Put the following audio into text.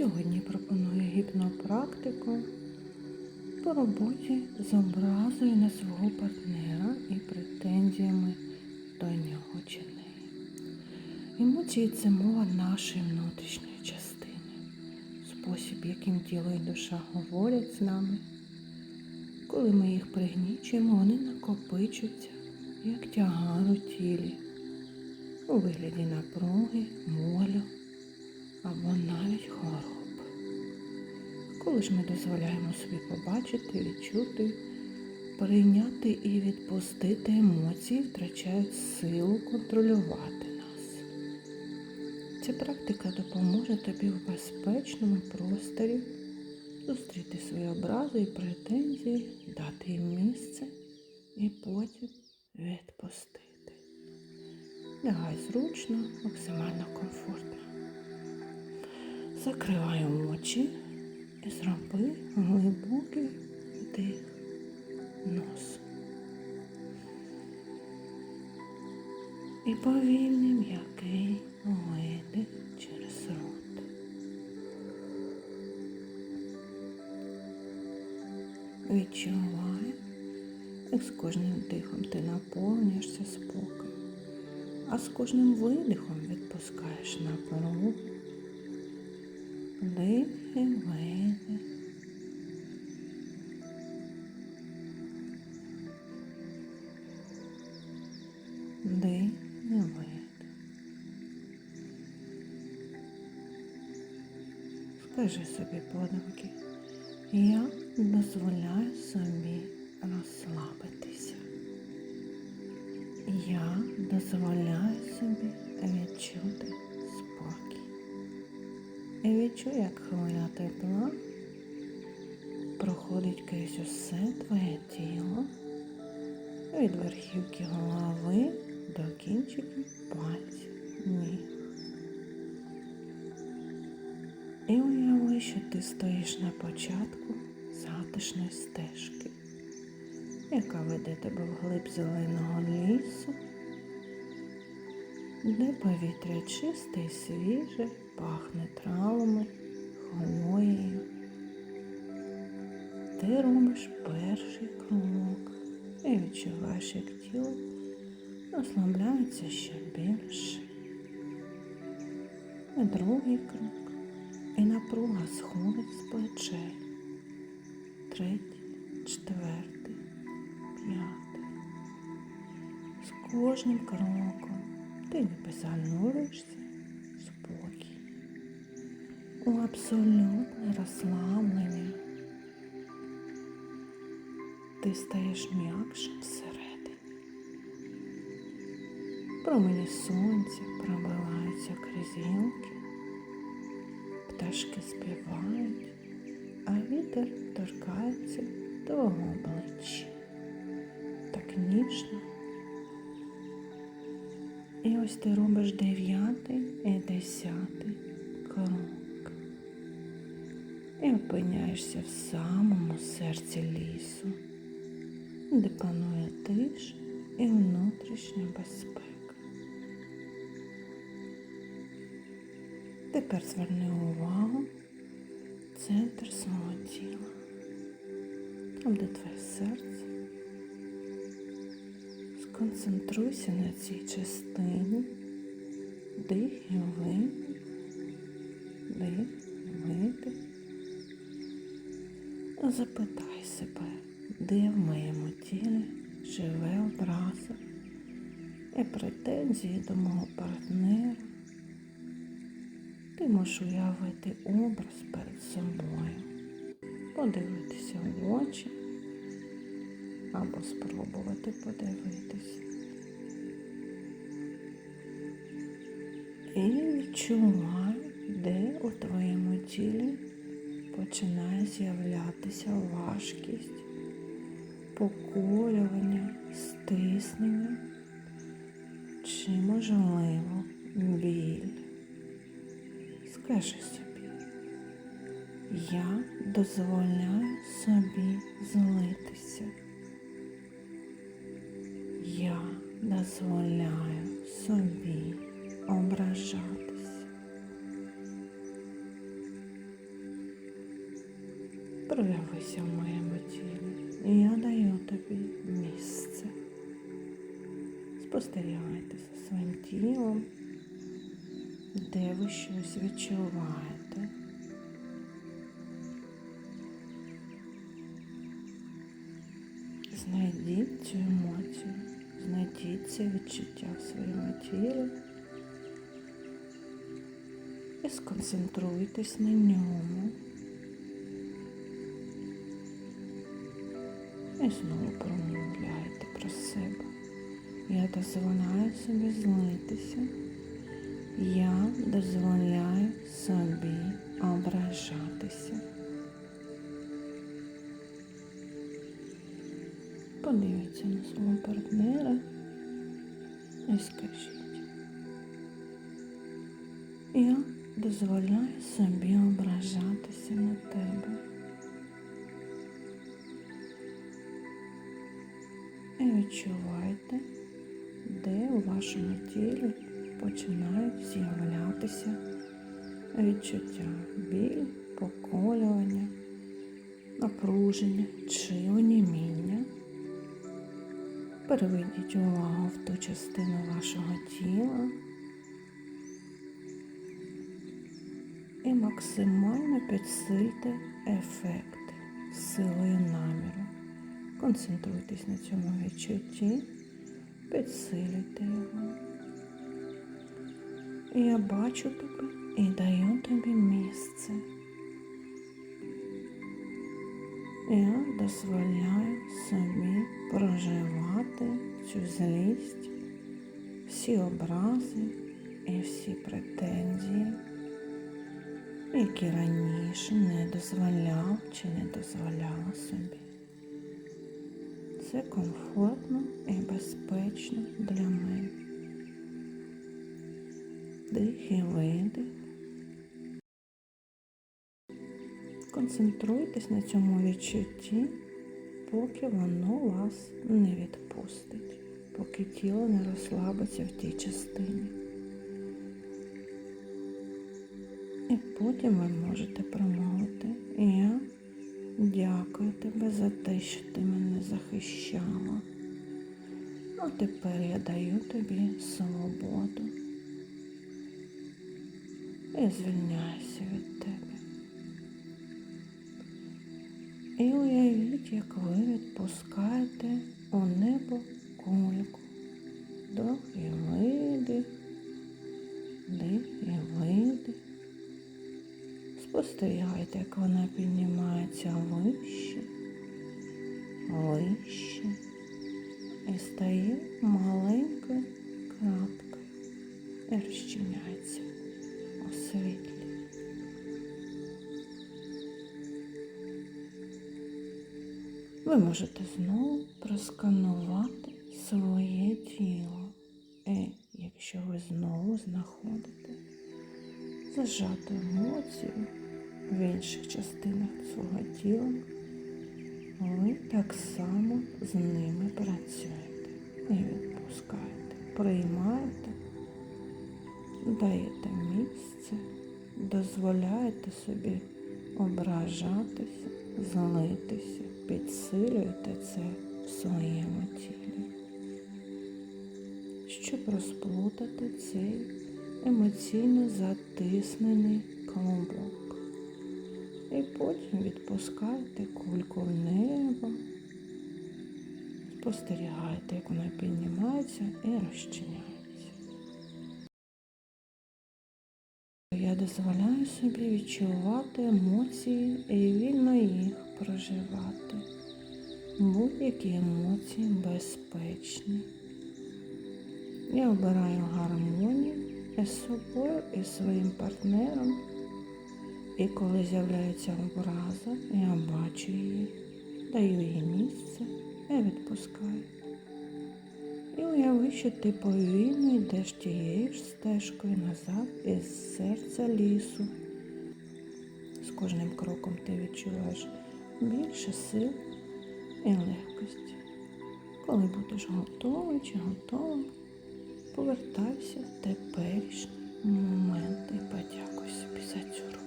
Сьогодні пропоную гіпнопрактику по роботі з образою на свого партнера і претензіями до нього чи неї. Емоції це мова нашої внутрішньої частини, спосіб, яким тіло і душа говорять з нами. Коли ми їх пригнічуємо, вони накопичуються, як тягар у тілі, у вигляді напруги, молю або навіть хвороб. Коли ж ми дозволяємо собі побачити, відчути, прийняти і відпустити емоції, втрачають силу контролювати нас. Ця практика допоможе тобі в безпечному просторі зустріти свої образи і претензії, дати їм місце і потім відпустити. Лягай зручно, максимально комфортно. Закривай очі і зроби глибокий вдих носом. І повільний м'який видих через рот. Відчувай, як з кожним дихом ти наповнюєшся спокоєм, а з кожним видихом відпускаєш напругу. Вдих і видих. Вдих. Скажи собі подумки, я дозволяю собі розслабитися. Я дозволяю собі відчути спокій. І відчуй, як хвиля тепла проходить крізь усе твоє тіло від верхівки голови до кінчиків пальців ніг. І уяви, що ти стоїш на початку затишної стежки, яка веде тебе вглиб зеленого лісу, де повітря чисте і свіже, пахне травами, хвоєю. Ти робиш перший крок і відчуваєш, як тіло розслабляється ще більше. І другий крок, і напруга сходить з плечей. Третій, четвертий, п'ятий. З кожним кроком ти ніби зануришся у абсолютне розслаблення. Ти стаєш м'якшим всередині. Промені сонця пробиваються крізь гілки, пташки співають, а вітер торкається твого обличчя так ніжно. І ось ти робиш дев'ятий і десятий крок. І опиняєшся в самому серці лісу, де панує тиша і внутрішня безпека. Тепер зверни увагу в центр свого тіла, там де твоє серце. Сконцентруйся на цій частині. Дих Запитай себе, де в моєму тілі живе образа і претензії до мого партнера. Ти можеш уявити образ перед собою, подивитися в очі або спробувати подивитися. І відчувай, де у твоєму тілі починає з'являтися важкість, поколювання, стиснення чи, можливо, біль. Скажи собі, я дозволяю собі злитися. Я дозволяю собі ображатись. Проявися в моєму тілі. І я даю тобі місце. Спостерігайте за своїм тілом, де ви щось відчуваєте. Знайдіть цю емоцію, знайдіть це відчуття в своєму тілі і сконцентруйтесь на ньому. Знову промовляйте про себе. Я дозволяю собі злитися. Я дозволяю собі ображатися. Подивіться на свого партнера і скажіть. Я дозволяю собі ображатися на тебе. І відчувайте, де у вашому тілі починають з'являтися відчуття біль, поколювання, напруження чи оніміння. Переведіть увагу в ту частину вашого тіла і максимально підсильте ефект силою наміру. Концентруйтесь на цьому відчутті, підсилюйте його. Я бачу тебе і даю тобі місце. Я дозволяю собі проживати цю злість, всі образи і всі претензії, які раніше не дозволяв чи не дозволяла собі. Це комфортно і безпечно для мене. Дих і видих. Концентруйтесь на цьому відчутті, поки воно вас не відпустить, поки тіло не розслабиться в тій частині. І потім ви можете промовити. Дякую тебе за те, що ти мене захищала. А тепер я даю тобі свободу і звільняюся від тебе. І уявіть, як ви відпускаєте у небо кульку. Вдох і видих, дих і видих. Спостерігайте, як вона піднімається вище маленькою краткою і розчиняється у світлі. Ви можете знову просканувати своє тіло. І якщо ви знову знаходите зажату емоцію в інших частинах свого тіла, ви так само з ними працюєте і відпускаєте, приймаєте, даєте місце, дозволяєте собі ображатися, злитися, підсилюєте це в своєму тілі, щоб розплутати цей емоційно затиснений клубок. І потім відпускайте кульку в небо, спостерігайте, як вона піднімається і розчиняється. Я дозволяю собі відчувати емоції і вільно їх проживати. Будь-які емоції безпечні. Я обираю гармонію із собою і своїм партнером. І коли з'являється образа, я бачу її, даю їй місце і відпускаю. І уяви, що ти повільно йдеш тією ж стежкою назад із серця лісу. З кожним кроком ти відчуваєш більше сил і легкості. Коли будеш готовий чи готова, повертайся в теперішній момент і подякуй собі за цю роботу.